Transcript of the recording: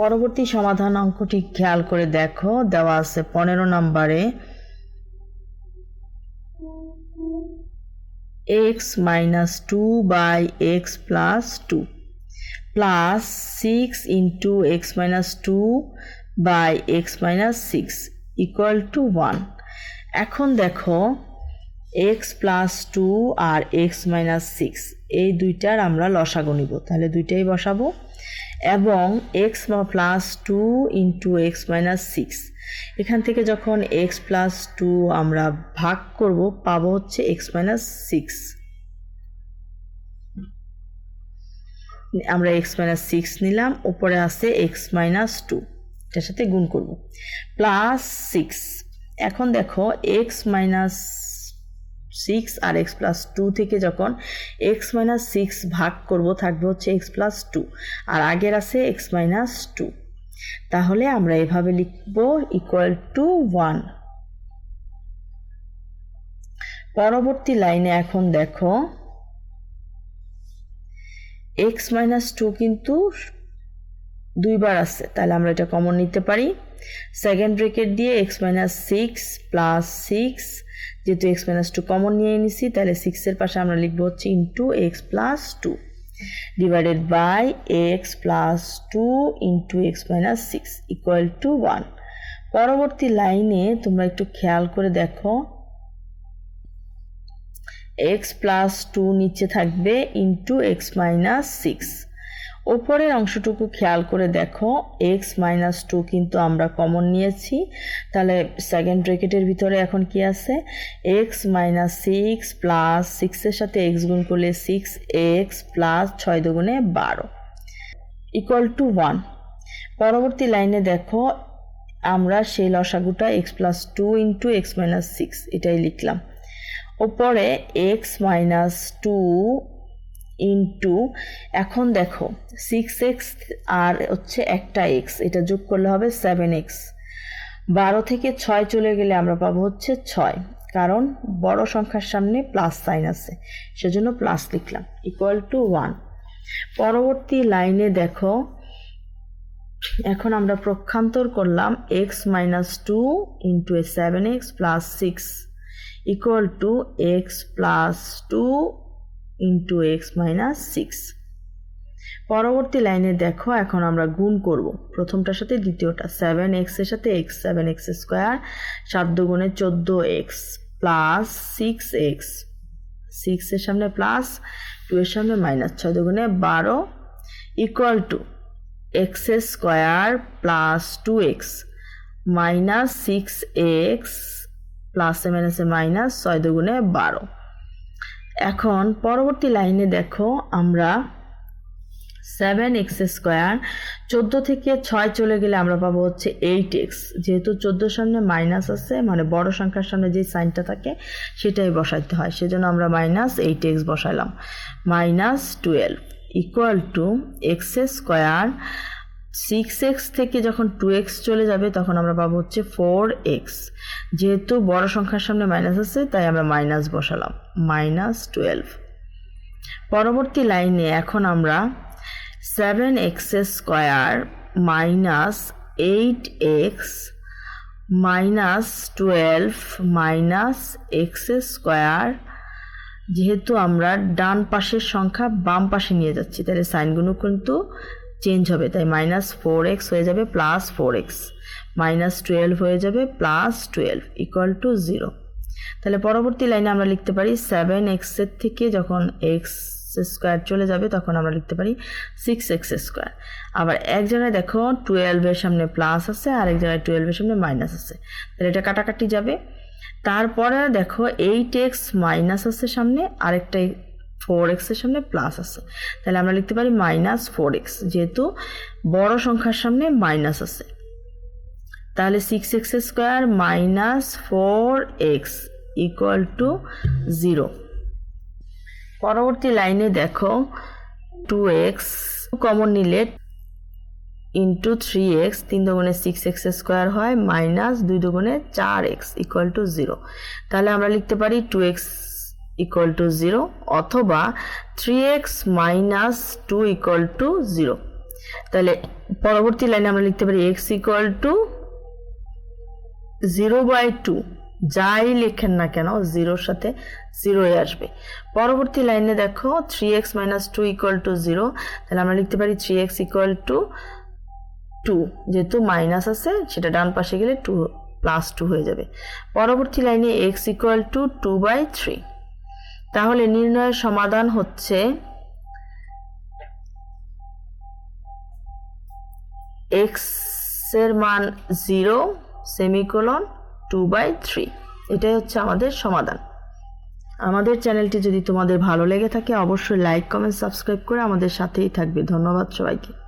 পরবর্তী সমাধান অঙ্কটি খেয়াল করে দেখো। দেওয়া আছে পনেরো নম্বরে। X minus two by x plus two plus six into x minus two by x minus six equal to one এখন দেখো এক্স প্লাস টু আর এক্স মাইনাস সিক্স এই দুইটার আমরা লসাগু নিব। তাহলে দুইটাই বসাবো। এবং x plus two into x minus six এখান থেকে যখন এক্স প্লাস টু আমরা ভাগ করব, পাবো হচ্ছে এক্স মাইনাস সিক্স আমরা এক্স মাইনাস সিক্স নিলাম, উপরে আছে এক্স মাইনাস টু এটার সাথে গুণ করব। প্লাস সিক্স এখন দেখো এক্স মাইনাস সিক্স আর এক্স প্লাস টু থেকে যখন এক্স মাইনাস সিক্স ভাগ করব, থাকবে হচ্ছে এক্স প্লাস টু আর আগের আছে এক্স মাইনাস টু তাহলে আমরা এভাবে লিখব ইকুয়াল টু ওয়ান পরবর্তী লাইনে এখন দেখো এক্স মাইনাস টু কিন্তু দুইবার আছে, তাহলে আমরা এটা কমন নিতে পারি। সেকেন্ড ব্রেকেট দিয়ে x minus six plus six যেহেতু এক্স মাইনাস টু কমন নিয়ে নিছি তাহলে সিক্সের পাশে আমরা লিখব হচ্ছে into x plus two divided by x plus two into x minus six equal to one পরবর্তী লাইনে তোমরা একটু খেয়াল করে দেখো। এক্স প্লাস টু নিচে থাকবে ইন্টু এক্স মাইনাস সিক্স ওপরের অংশটুকু খেয়াল করে দেখো এক্স মাইনাস টু কিন্তু আমরা কমন নিয়েছি। তাহলে সেকেন্ড ব্রেকেটের ভিতরে এখন কি আছে? এক্স মাইনাস সিক্স প্লাস সিক্সের সাথে এক্স গুণ করলে সিক্স এক্স প্লাস ছয় দুগুণে বারো। ইকুয়াল টু ওয়ান পরবর্তী লাইনে দেখো, আমরা সেই লসাগুটা x plus two into x minus six এটাই লিখলাম। ওপরে এক্স মাইনাস টু ইন্টু এখন দেখো সিক্স এক্স আর হচ্ছে একটা এক্স এটা যোগ করলে হবে সেভেন এক্স বারো থেকে ছয় চলে গেলে আমরা পাবো হচ্ছে ছয়, কারণ বড় সংখ্যার সামনে প্লাস সাইন আছে, সেজন্য প্লাস লিখলাম ইকুয়াল টু ওয়ান পরবর্তী লাইনে দেখো, এখন আমরা প্রক্ষান্তর করলাম x minus two into a seven x plus six equal to x plus two into x minus six পরবর্তী লাইনে দেখো, এখন আমরা গুণ করব। প্রথমটার সাথে, দ্বিতীয়টা সেভেন এক্সের সাথে এক্স সেভেন এক্স স্কোয়ার সাত দুগুণে চোদ্দ এক্স প্লাস সিক্স এক্স সিক্সের সামনে প্লাস টু এর সামনে মাইনাস ছয় দুগুণে বারো equal to x square plus two x minus six x প্লাসে মাইনাসে মাইনাস ছয় দুগুণে বারো। এখন পরবর্তী লাইনে দেখো আমরা সেভেন এক্স স্কোয়ার চোদ্দ থেকে ছয় চলে গেলে আমরা পাবো হচ্ছে এইট এক্স যেহেতু চোদ্দোর সামনে মাইনাস আছে মানে বড় সংখ্যার সামনে যে সাইনটা থাকে, সেটাই বসাইতে হয়। সেজন্য আমরা মাইনাস এইট এক্স বসালাম minus twelve equal to x square six x থেকে যখন টু এক্স চলে যাবে, তখন আমরা পাবো হচ্ছে ফোর এক্স যেহেতু বড় সংখ্যার সামনে মাইনাস আছে, তাই আমরা মাইনাস বসালাম। মাইনাস টুয়েলভ পরবর্তী লাইনে এখন আমরা seven x square minus eight x minus twelve minus x square যেহেতু আমরা ডান পাশের সংখ্যা বাম পাশে নিয়ে যাচ্ছি, তাহলে সাইনগুলো কিন্তু চেঞ্জ হবে, তাই মাইনাস ফোর এক্স হয়ে যাবে plus four x minus twelve হয়ে যাবে plus twelve equal to zero তাহলে পরবর্তী লাইনে আমরা লিখতে পারি সেভেন এক্সের থেকে যখন এক্স স্কোয়ার চলে যাবে, তখন আমরা লিখতে পারি সিক্স এক্স স্কোয়ার আবার এক জায়গায় দেখো টুয়েলভের সামনে প্লাস আছে, আর এক জায়গায় টুয়েলভের সামনে মাইনাস আছে। তাহলে এটা কাটাকাটি যাবে। তারপরে দেখো এইট এক্স মাইনাস আছে সামনে, আরেকটা ফোর এক্সের সামনে প্লাস আছে। তাহলে আমরা লিখতে পারি মাইনাস ফোর এক্স যেহেতু বড় সংখ্যার সামনে মাইনাস আছে। তাহলে six x square minus four x equal to zero পরবর্তী লাইনে দেখো টু এক্স কমন নিলে ইন্টু থ্রি এক্স তিন দুগুণে সিক্স এক্স স্কোয়ার হয় মাইনাস দুই দুগুণে চার এক্স ইকুয়াল টু জিরো তাহলে আমরা লিখতে পারি two x equal to zero অথবা three x minus two equal to zero তাহলে পরবর্তী লাইনে আমরা লিখতে পারি x equal to zero by two যাই লেখেন না কেন জিরোর সাথে জিরোই আসবে। পরবর্তী লাইনে দেখো three x minus two equal to zero তাহলে আমরা লিখতে পারি three x equal to two যেহেতু মাইনাস আছে, সেটা ডান পাশে গেলে টু প্লাস টু হয়ে যাবে। পরবর্তী লাইনে x equal to two by three তাহলে নির্ণয়ের সমাধান হচ্ছে এক্সের মান zero semicolon two by three এটাই হচ্ছে আমাদের সমাধান। আমাদের চ্যানেলটি যদি তোমাদের ভালো লেগে থাকে, অবশ্যই লাইক কমেন্ট সাবস্ক্রাইব করে আমাদের সাথেই থাকবে। ধন্যবাদ সবাইকে।